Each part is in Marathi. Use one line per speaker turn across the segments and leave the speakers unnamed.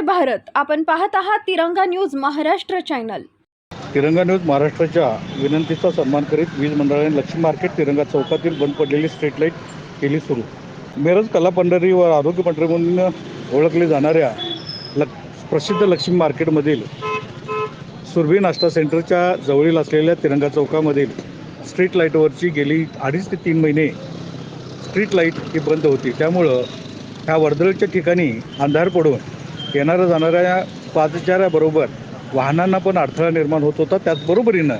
भारत. आपण पाहत आहात Tiranga news Maharashtra channel.
Tiranga news महाराष्ट्राच्या विनंतीचा सन्मान करीत वीज मंडळाने लक्ष्मी मार्केट तिरंगा चौकातील बंद पडलेली स्ट्रीट लाइट केली सुरू. मिरज कला पंढरी व आरोग्य पंढरी म्हणून ओळखले जाणाऱ्या लक प्रसिद्ध लक्ष्मी मार्केटमधील सुरभी नाश्ता सेंटरच्या जवळील असलेल्या तिरंगा चौकामधील स्ट्रीट लाईटवरची गेली अडीच ते तीन महिने स्ट्रीट लाइट ही बंद होती. त्यामुळं ह्या वर्दळीच्या ठिकाणी अंधार पडून येणाऱ्या जाणाऱ्या पादचाऱ्याबरोबर वाहनांना पण अडथळा निर्माण होत होता. त्याचबरोबरीनं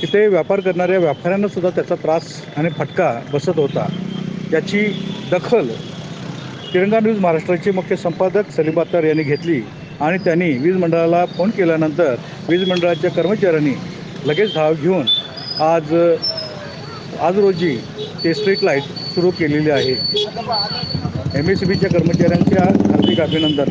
तिथे व्यापार करणाऱ्या व्यापाऱ्यांना सुद्धा त्याचा त्रास आणि फटका बसत होता. याची दखल तिरंगा न्यूज महाराष्ट्राचे मुख्य संपादक सलीम अत्तार यांनी घेतली आणि त्यांनी वीज मंडळाला फोन केल्यानंतर वीज मंडळाच्या कर्मचाऱ्यांनी लगेच धाव घेऊन आज आज रोजी ते स्ट्रीट लाइट सुरू केलेली आहे. एम एस सी बीच्या कर्मचाऱ्यांच्या हार्दिक अभिनंदन.